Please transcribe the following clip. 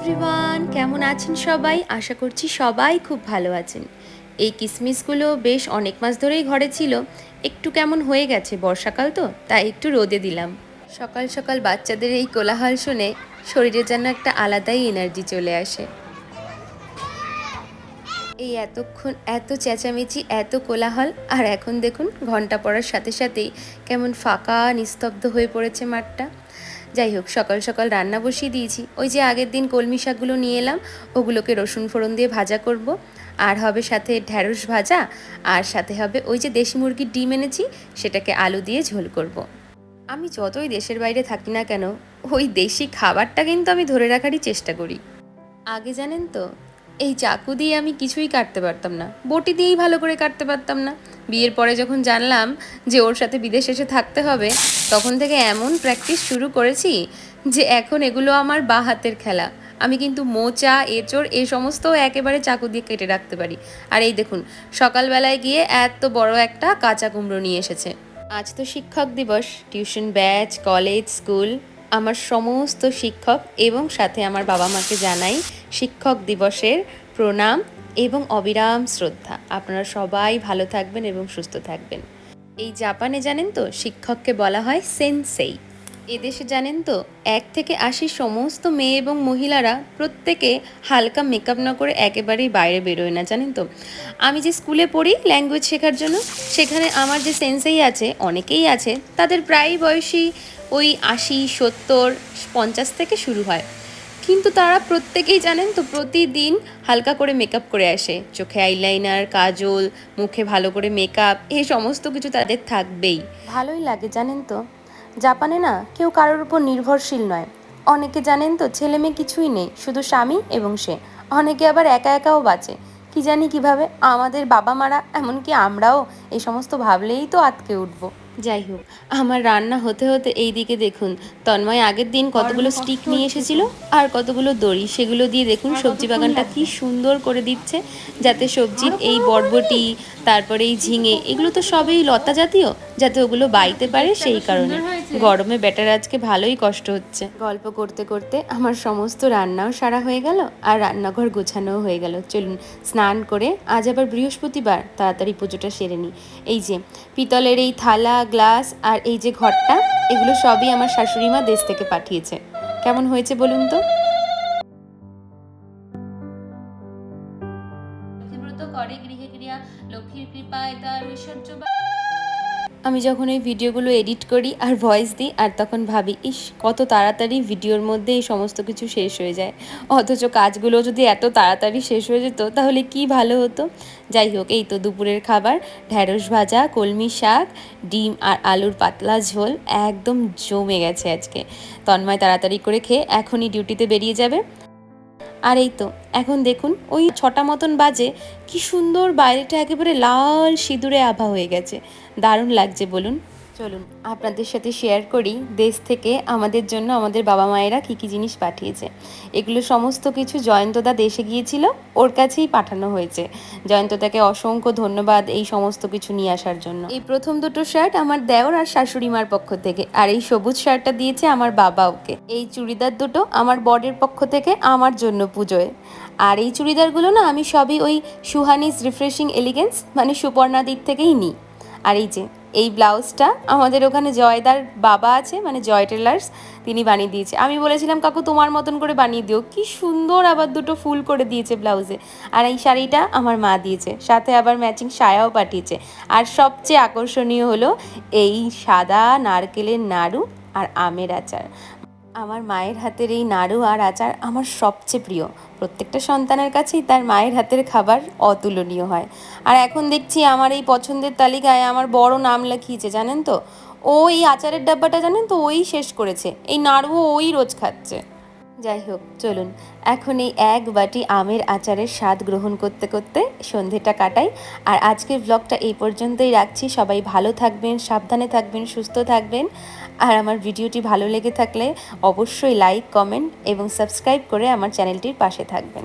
Everyone কেমন আছেন সবাই? আশা করছি সবাই খুব ভালো আছেন। এই কিসমিসগুলো বেশ অনেক মাস ধরেই ঘরে ছিল। একটু কেমন হয়ে গেছে বর্ষাকাল তো, তাই একটু রোদে দিলাম। সকাল সকাল বাচ্চাদের এই কোলাহল শুনে শরীরে যেন একটা আলাদাই এনার্জি চলে আসে। এই এতক্ষণ এত চেঁচামেচি, এত কোলাহল, আর এখন দেখুন ঘণ্টা পড়ার সাথে সাথেই কেমন ফাঁকা, নিস্তব্ধ হয়ে পড়েছে মাঠটা। যাই হোক, সকাল সকাল রান্না বসিয়ে দিয়েছি। ওই যে আগের দিন কলমি শাকগুলো নিয়ে এলাম, ওগুলোকে রসুন ফোড়ন দিয়ে ভাজা করব। আর হবে সাথে ঢ্যাঁড়স ভাজা, আর সাথে হবে ওই যে দেশি মুরগির ডিম এনেছি, সেটাকে আলু দিয়ে ঝোল করব। আমি যতই দেশের বাইরে থাকি না কেন, ওই দেশি খাবারটা কিন্তু আমি ধরে রাখারই চেষ্টা করি। আগে জানেন তো এই চাকু দিয়ে আমি কিছুই কাটতে পারতাম না। বটি দিয়েই ভালো করে কাটতে পারতাম না। বিয়ের পরে যখন জানলাম যে ওর সাথে বিদেশ এসে থাকতে হবে, তখন থেকে এমন প্র্যাকটিস শুরু করেছি যে এখন এগুলো আমার বা হাতের খেলা। আমি কিন্তু মোচা, এঁচড়, এ সমস্ত একেবারে চাকু দিয়ে কেটে রাখতে পারি। আর এই দেখুন, সকালবেলায় গিয়ে এত বড় একটা কাঁচা কুমড়ো নিয়ে এসেছে। আজ তো শিক্ষক দিবস। Tuition batch, college, school. আমার সমস্ত শিক্ষক এবং সাথে আমার বাবা মাকে জানাই শিক্ষক দিবসের প্রণাম এবং অবিরাম শ্রদ্ধা। আপনারা সবাই ভালো থাকবেন এবং সুস্থ থাকবেন। এই জাপানে জানেন তো, শিক্ষককে বলা হয় সেনসেই। এদেশে জানেন তো, এক থেকে আশি সমস্ত মেয়ে এবং মহিলারা প্রত্যেকে হালকা মেকআপ না করে একেবারেই বাইরে বেরোয় না, জানেন তো। আমি যে স্কুলে পড়ি ল্যাঙ্গুয়েজ শেখার জন্য, সেখানে আমার যে সেন্সেই আছে, অনেকেই আছে, তাদের প্রায় বয়সী ওই আশি, সত্তর, পঞ্চাশ থেকে শুরু হয়। কিন্তু তারা প্রত্যেকেই জানেন তো প্রতিদিন হালকা করে মেকআপ করে আসে। চোখে আইলাইনার কাজল, মুখে ভালো করে মেকআপ এই সমস্ত কিছু তাদের থাকবেই। ভালোই লাগে, জানেন তো। জাপানে না কেউ কারোর উপর নির্ভরশীল নয়। অনেকে জানেন তো ছেলে মেয়ে কিছুই নেই, শুধু স্বামী এবং সে। অনেকে আবার একা একাও বাঁচে। কি জানি কীভাবে আমাদের বাবা মারা এমনকি আমরাও এই সমস্ত ভাবলেই তো আটকে উঠবো। যাই হোক আমার রান্না হতে হতে এই দিকে দেখুন তন্ময় আগের দিন কতগুলো স্টিক নিয়ে এসেছিল আর কতগুলো দড়ি সেগুলো দিয়ে দেখুন সবজি বাগানটা কি সুন্দর করে দিচ্ছে যাতে সবজির এই বরবটি তারপরে এই ঝিঙে এগুলো তো সবই লতা জাতীয় যাতে ওগুলো বাইতে পারে সেই কারণে। গরমে ব্যাটার আজকে ভালোই কষ্ট হচ্ছে। গল্প করতে করতে আমার সমস্ত রান্নাও সারা হয়ে গেল আর রান্নাঘর গোছানোও হয়ে গেল। চলুন স্নান করে আজ আবার বৃহস্পতিবার তাড়াতাড়ি পুজোটা সেরে নিই। এই যে পিতলের এই থালা গ্লাস আর এই যে ঘরটা এগুলো সবই আমার শাশুড়ি মা দেশ থেকে পাঠিয়েছে। কেমন হয়েছে বলুন তো? করে গৃহে ক্রিয়া লক্ষ্মীর কৃপায় তার ঐশ্বর্য আমি যখন এই ভিডিওগুলো এডিট করি আর ভয়েস দিই, আর তখন ভাবি, ইস, কত তাড়াতাড়ি ভিডিওর মধ্যে এই সমস্ত কিছু শেষ হয়ে যায়। অথচ কাজগুলো যদি এত তাড়াতাড়ি শেষ হয়ে যেত, তাহলে কি ভালো হতো? যাই হোক, এই তো দুপুরের খাবার। ঢ্যাঁড়স ভাজা, কলমি শাক, ডিম আর আলুর পাতলা ঝোল, একদম জমে গেছে আজকে। তন্ময় তাড়াতাড়ি করে খেয়ে এখনই ডিউটিতে বেরিয়ে যাবে। আর এই তো, এখন দেখুন, ওই ছটা মতন বাজে, কি সুন্দর বাইরেটা একেবারে লাল সিঁদুরে আভা হয়ে গেছে। দারুণ লাগছে, বলুন। চলুন, আপনাদের সাথে শেয়ার করি দেশ থেকে আমাদের জন্য আমাদের বাবা মায়েরা কী কী জিনিস পাঠিয়েছে। এগুলো সমস্ত কিছু জয়ন্তদা দেশে গিয়েছিল, ওর কাছেই পাঠানো হয়েছে। জয়ন্তদাকে অসংখ্য ধন্যবাদ এই সমস্ত কিছু নিয়ে আসার জন্য। এই প্রথম দুটো শার্ট আমার দেওর আর শাশুড়ি মার পক্ষ থেকে, আর এই সবুজ শার্টটা দিয়েছে আমার বাবা ওকে। এই চুড়িদার দুটো আমার বরের পক্ষ থেকে আমার জন্য পুজোয়। আর এই চুড়িদারগুলো না আমি সবই ওই সুহানিস রিফ্রেশিং এলিগেন্স মানে সুপর্ণা দিক থেকেই নিই। আর এই যে এই ব্লাউজটা আমাদের ওখানে জয়দার বাবা আছে মানে জয় টেলার্স, তিনি বানিয়ে দিয়েছে। আমি বলেছিলাম, কাকু, তোমার মতন করে বানিয়ে দিও। কি সুন্দর আবার দুটো ফুল করে দিয়েছে ব্লাউজে। আর এই শাড়িটা আমার মা দিয়েছে। সাথে আবার ম্যাচিং সায়াও পাঠিয়েছে। আর সবচেয়ে আকর্ষণীয় হলো এই সাদা নারকেলের নাড়ু আর আমের আচার। আমার মায়ের হাতের এই নাড়ু আর আচার আমার সবচেয়ে প্রিয়। প্রত্যেকটা সন্তানের কাছেই তার মায়ের হাতের খাবার অতুলনীয় হয়। আর এখন দেখছি আমার এই পছন্দের তালিকায় আমার বড় নাম লিখিয়েছে, জানেন তো? ও এই আচারের ডাব্বাটা, জানেন তো? ওই শেষ করেছে। এই নাড়ুও ওই রোজ খাচ্ছে। যাই হোক, চলুন। এখন এই এক বাটি আমের আচারের স্বাদ গ্রহণ করতে করতে সন্ধেটা কাটাই। আর আজকের ব্লগটা এই পর্যন্তই রাখছি। সবাই ভালো থাকবেন, সাবধানে থাকবেন, সুস্থ থাকবেন। আর আমার ভিডিওটি ভালো লেগে থাকলে অবশ্যই লাইক কমেন্ট এবং সাবস্ক্রাইব করে আমার চ্যানেলটির পাশে থাকবেন।